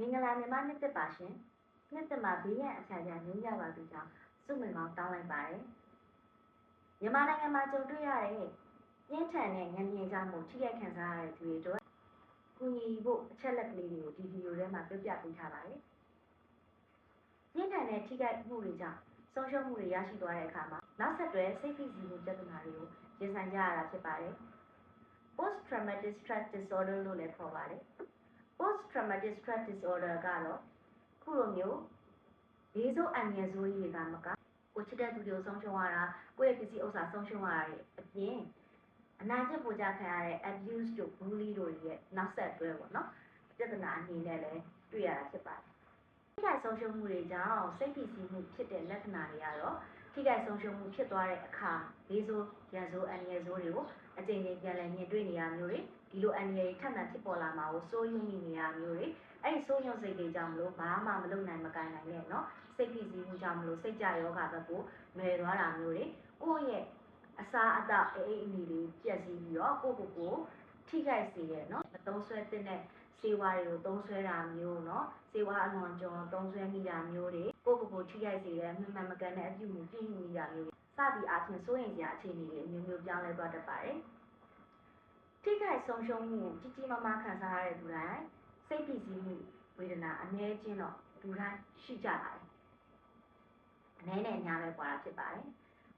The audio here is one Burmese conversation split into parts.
မင်္ဂလာမြန်မာနှစ်သက်ပါရှင်နှစ်သက်မှာဘေးရန်အခြားခြားငြိမ်းကြပါသူကြောင့်စုမင်ကောင်းတောင်းလိုက်ပါတယ်မြန်မာနိုင်ငံမှာကြုံတွေ့ရတဲ့ပြင်းထန်တဲ့ငလျင်ကြောင့်မို့ထိခိုက်ခံစားရတဲ့သူတွေအတွက်ကူညီဖို့အချက်လက်ကလေးတွေကိုဒီဗီဒီယိုထဲမှာပြပြပေးထားပါတယ်ပြင်းထန်တဲ့ထိခိုက်မှုတွေကြောင့်ဆုံးရှုံးမှုတွေရရှိသွားတဲ့အခါမှာနောက်ဆက်တွဲစိတ်ဖိစီးမှုပြဿနာတွေကိုရင်ဆိုင်ကြရတာဖြစ်ပါတယ် post traumatic stress disorder လို့လည်းခေါ်ပါတယ် post traumatic stress disorder ကတော့ခုလိုမျိုးဘေးဆိုးအန္တရာယ်ဆိုးကြီးတွေကမကကိုချစ်တဲ့သူတွေကိုဆုံးရှုံးရတာကိုယ့်ရဲ့ပစ္စည်းဥစ္စာဆုံးရှုံးရတာတွေအပြင်အနာကျင့်ပူကြခံရတဲ့ abuse တို့ bully တို့ရဲ့နောက်ဆက်တွဲပေါ့နော်ပြဿနာအနေနဲ့လည်းတွေ့ရတာဖြစ်ပါတယ်ထိခိုက်ဆုံးရှုံးမှုတွေကြောင့်စိတ်ဖိစီးမှုဖြစ်တဲ့လက္ခဏာတွေကတော့ထိခိုက်ဆုံးရှုံးမှုဖြစ်သွားတဲ့အခါဘေးဆိုးရန်ဆိုးအန္တရာယ်ဆိုးတွေကိုအကြိမ်ကြိမ်ပြန်လည်မြင်တွေ့နေရမျိုးတွေ ဒီလိုအန္တရာယ်ထပ်မံဖြစ်ပေါ်လာမှာကိုစိုးရိမ်နေရမျိုးတွေအဲ့ဒီစိုးရိမ်စိတ်တွေကြောင့်မလို့ဘာမှမလုပ်နိုင်မကန်နိုင်နဲ့နော်စိတ်ဖိစီးမှုကြောင့်မလို့စိတ်ကြယောဂဘက်ကိုလွယ်သွားတာမျိုးတွေကိုယ့်ရဲ့အစာအသောက်အိမ်အနေလေးပြက်စီးပြီးတော့ကိုယ့်ကိုယ်ကိုထိခိုက်စေရဲ့နော်မသုံးဆွဲတဲ့နဲ့စေဝါတွေကိုသုံးဆွဲတာမျိုးနော်စေဝါအလွန်ကျော်သုံးဆွဲမိတာမျိုးတွေကိုယ့်ကိုယ်ကိုထိခိုက်စေတဲ့မှန်မှန်မကန်တဲ့အပြုအမူပြုမိတာမျိုးတွေစသည်အချင်းစိုးရိမ်စရာအခြေအနေတွေအမျိုးမျိုးပြောင်းလဲသွားတတ်ပါတယ်။ ထိခိုက်ဆုံးရှုံးမှုကြီးကြီးမားမားခံစားရတဲ့လူတိုင်းစိတ်ဖိစီးမှုဝေဒနာအနည်းချင်းတော့လူတိုင်းရှိကြပါတယ်အနည်းနဲ့အများပဲပွာတာဖြစ်ပါတယ်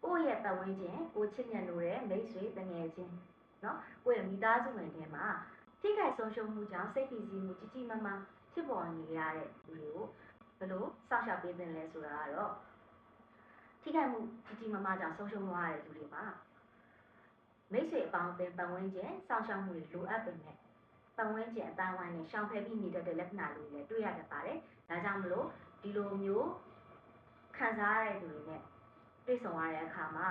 ကိုယ့်ရဲ့ပတ်ဝန်းကျင်ကိုချစ်မြတ်လို့တဲ့မိတ်ဆွေတငယ်ချင်းเนาะကိုယ့်ရဲ့မိသားစုဝင်တွေမှာထိခိုက်ဆုံးရှုံးမှုကြောင့်စိတ်ဖိစီးမှုကြီးကြီးမားမားဖြစ်ပေါ်နေရတဲ့လူတွေကိုဘယ်လိုစောင့်ရှောက်ပေးသင့်လဲဆိုတာကတော့ထိခိုက်မှုကြီးကြီးမားမားကြောင့်ဆုံးရှုံးသွားရတဲ့လူတွေမှာ မိတ်ဆွေအပေါင်းအသင်းပတ်ဝန်းကျင်စောင့်ရှောက်မှုတွေလိုအပ်ပေမဲ့ပတ်ဝန်းကျင်အတိုင်းဝိုင်းနဲ့ရှောင်ဖယ်ပြီးနေတတ်တဲ့လက္ခဏာတွေလည်းတွေ့ရတတ်ပါတယ်။ဒါကြောင့်မလို့ဒီလိုမျိုးခံစားရတဲ့သူတွေနဲ့တွေ့ဆုံရတဲ့အခါမှာ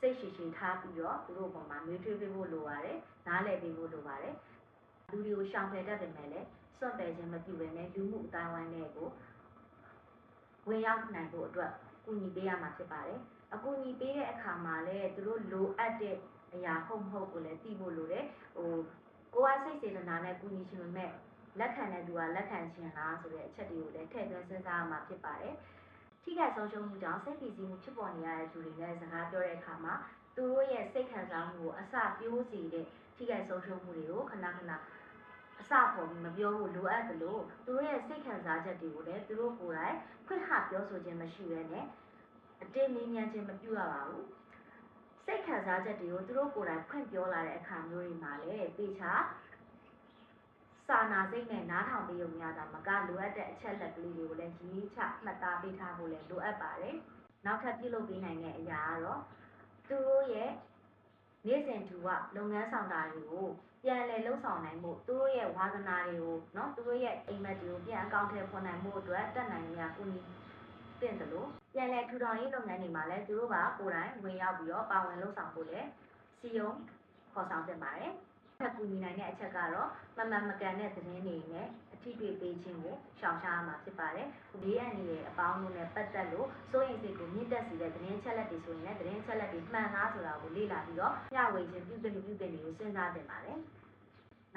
စိတ်ရှိရှိထားပြီးတော့သူတို့ပုံမှာမေးထွေးပေးဖို့လိုပါတယ်။နားလည်ပေးဖို့လိုပါတယ်။လူတွေကိုရှောင်ဖယ်တတ်ပေမဲ့လည်းစွန့်ပယ်ခြင်းမပြုဘဲနဲ့လူမှုအတိုင်းဝိုင်းတွေကိုဝင်ရောက်နိုင်ဖို့အတွက်ကူညီပေးရမှာဖြစ်ပါတယ်။အကူအညီပေးတဲ့အခါမှာလည်းသူတို့လိုအပ်တဲ့ အရာဟုတ်မဟုတ်ကိုလည်းသိဖို့လိုတယ်။ဟိုကိုကစိတ်စေတနာနဲ့ကူညီချင်ပေမဲ့လက်ခံတဲ့သူကလက်ခံခြင်းလားဆိုတဲ့အချက်တွေကိုလည်းထည့်သွင်းစဉ်းစားရမှာဖြစ်ပါတယ်။ထိခိုက်ဆုံးရှုံးမှုကြောင့်စိတ်ဖိစီးမှုဖြစ်ပေါ်နေရတဲ့သူတွေနဲ့စကားပြောတဲ့အခါမှာသူတို့ရဲ့စိတ်ခံစားမှုကိုအစပြိုးစေတဲ့ထိခိုက်ဆုံးရှုံးမှုတွေကိုခဏခဏအစပေါ်ပြီးမပြောဖို့လိုအပ်သလိုသူတို့ရဲ့စိတ်ခံစားချက်တွေကိုလည်းသူတို့ကိုယ်တိုင်ဖွင့်ဟပြောဆိုခြင်းမရှိဘဲနဲ့အတင်းမင်းမြန်ခြင်းမပြုရပါဘူး စိတ်ခံစားချက်တွေကိုသူတို့ကိုယ်တိုင်ဖွင့်ပြောလာတဲ့အခါမျိုးတွေမှာလည်းတေချာစာနာစိတ်နဲ့နားထောင်ပေးရုံများတာမကလိုအပ်တဲ့အချက်လက်ကလေးတွေကိုလည်းရေးချမှတ်သားပေးထားဖို့လည်းလိုအပ်ပါတယ်နောက်ထပ်ပြုလုပ်ပေးနိုင်တဲ့အရာကတော့သူတို့ရဲ့နေ့စဉ်သူကလုပ်ငန်းဆောင်တာတွေကိုပြန်လည်လှုပ်ဆောင်နိုင်မှုသူတို့ရဲ့ဝါသနာတွေကိုเนาะသူတို့ရဲ့အိမ်မက်တွေကိုပြန်အကောင့်ထဲပေါ်နိုင်မှုအတွက်တက်နိုင်ရကူညီ တင့်တယ်လို့ပြန်လည်ထူထောင်ရေးလုပ်ငန်းတွေမှာလည်းသူတို့ကကိုယ်တိုင်ဝင်ရောက်ပြီးတော့ပါဝင်လှုပ်ဆောင်ဖို့လည်းစီယုံခေါ်ဆောင်တင်ပါတယ်ထပ်ကူညီနိုင်တဲ့အချက်ကတော့မမှန်မကန်တဲ့သတင်းတွေနဲ့အထီးတွေပေးခြင်းကိုရှောင်ရှားရမှာဖြစ်ပါတယ်။ဒီအန်ဒီရဲ့အပေါင်းတို့နဲ့ပတ်သက်လို့စိုးရင်စိတ်ကိုမြင့်တက်စေတဲ့သတင်းချက်လက်တွေဆိုရင်လည်းသတင်းချက်လက်တွေမှန်လားဆိုတာကိုလေ့လာပြီးတော့မျှဝေခြင်းပြုသင့်ပြုသင့်တွေကိုစဉ်းစားတင်ပါတယ်။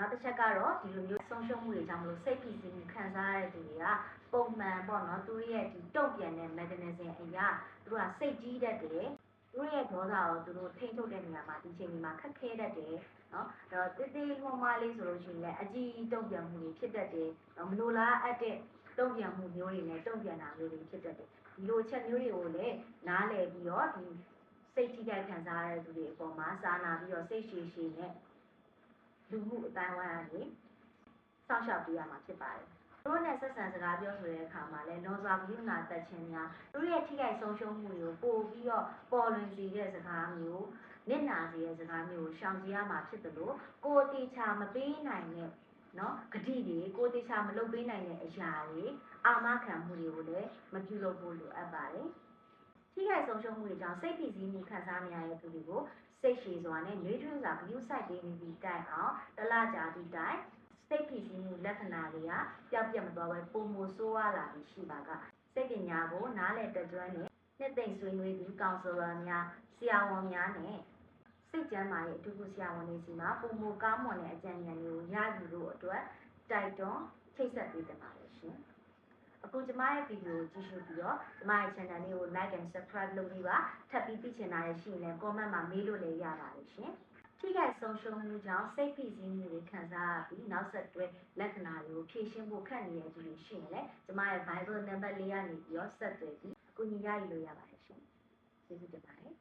နောက်တစ်ချက်ကတော့ဒီလိုမျိုးဆုံးရှုံးမှုတွေကြောင့်မလို့စိတ်ဖိစီးမှုခံစားရတဲ့သူတွေကပုံမှန်ပေါ့နော်သူတို့ရဲ့ဒီတုံ့ပြန်တဲ့ mechanism အရာသူတို့ကစိတ်ကြီးတတ်တယ်သူတို့ရဲ့ဒေါသကိုသူတို့ထိန်းချုပ်တဲ့နေရာမှာဒီချိန်ဒီမှာခက်ခဲတတ်တယ်နော်အဲ့တော့တေးသေးမွှမလေးဆိုလို့ရှိရင်လည်းအကြီးတုံ့ပြန်မှုတွေဖြစ်တတ်တယ်နော်မလိုလားအပ်တဲ့တုံ့ပြန်မှုမျိုးတွေနဲ့တုံ့ပြန်တာမျိုးတွေဖြစ်တတ်တယ်ဒီလိုချက်မျိုးတွေကိုလည်းနားလည်ပြီးတော့ဒီစိတ်ထိခိုက်ခံစားရတဲ့သူတွေအပေါ်မှာစာနာပြီးတော့စိတ်ရှည်ရှည်နဲ့ လူမှုအတိုင်းဝိုင်းကနေစောင့်ရှောက်ပေးရမှာဖြစ်ပါတယ်သူတို့နဲ့ဆက်ဆံစကားပြောဆိုတဲ့အခါမှာလည်းလောစွာကရုဏာတက်ခြင်းများသူတို့ရဲ့ထိခိုက်ဆုံးရှုံးမှုတွေကိုပို့ပြီးတော့ပေါ်လွင်စေတဲ့စကားမျိုးနစ်နာစေတဲ့စကားမျိုးကိုရှောင်ကြဉ်ရမှာဖြစ်တယ်လို့ကိုယ်တေချာမပေးနိုင်တဲ့နော်ဂတိတွေကိုယ်တေချာမလုပ်ပေးနိုင်တဲ့အရာတွေအာမခံမှုတွေကိုလည်းမပြုလုပ်ဖို့လိုအပ်ပါတယ်ထိခိုက်ဆုံးရှုံးမှုတွေကြောင့်စိတ်ဖိစီးမှုခံစားနေရတဲ့သူတွေကို စိတ်ရှည်စွာနဲ့နှွေးထွေးစွာဂရုစိုက်ပေးနေပြီးတိုင်အောင်တလကြာသည့်တိုင်စိတ်ဖိစီးမှုလက္ခဏာတွေကပျောက်ပြတ်မသွားဘဲပုံမဆိုးရလာပြီးရှိပါကစိတ်ပညာကိုနားလည်တတ်ကျွမ်းတဲ့နှစ်သိမ့်ဆွေးနွေးသူကောင်ဆယ်လာများဆရာဝန်များနဲ့စိတ်ကျန်းမာရေးအထူးကုဆရာဝန်တွေစီမှာပုံမကောင်းမွန်တဲ့အကြံဉာဏ်တွေကိုရယူလို့အတွက်တိုက်တွန်းချိတ်ဆက်ပေးတင်ပါတယ်ရှင် အခုကျမရဲ့ဗီဒီယိုကိုကြည့်ရှုပြီးတော့ကျမရဲ့ channel လေးကို like and subscribe လုပ်ပြီးပါထပ်ပြီးသိချင်တာရရှိရင်လည်း comment မှာမေးလို့လည်းရပါတယ်ရှင်ထိခိုက်ဆုံးရှုံးမှုကြောင့်စိတ်ဖိစီးမှုတွေခံစားရပြီးနောက်ဆက်တွဲလက္ခဏာတွေကိုဖြည့်ရှင်းဖို့ခက်နေရခြင်းတွေရှိရင်လည်းကျမရဲ့ Bible number လေးကနေပြီးတော့ဆက်သွယ်ပြီးအကူအညီရယူလို့ရပါတယ်ရှင်ကျေးဇူးတင်ပါတယ်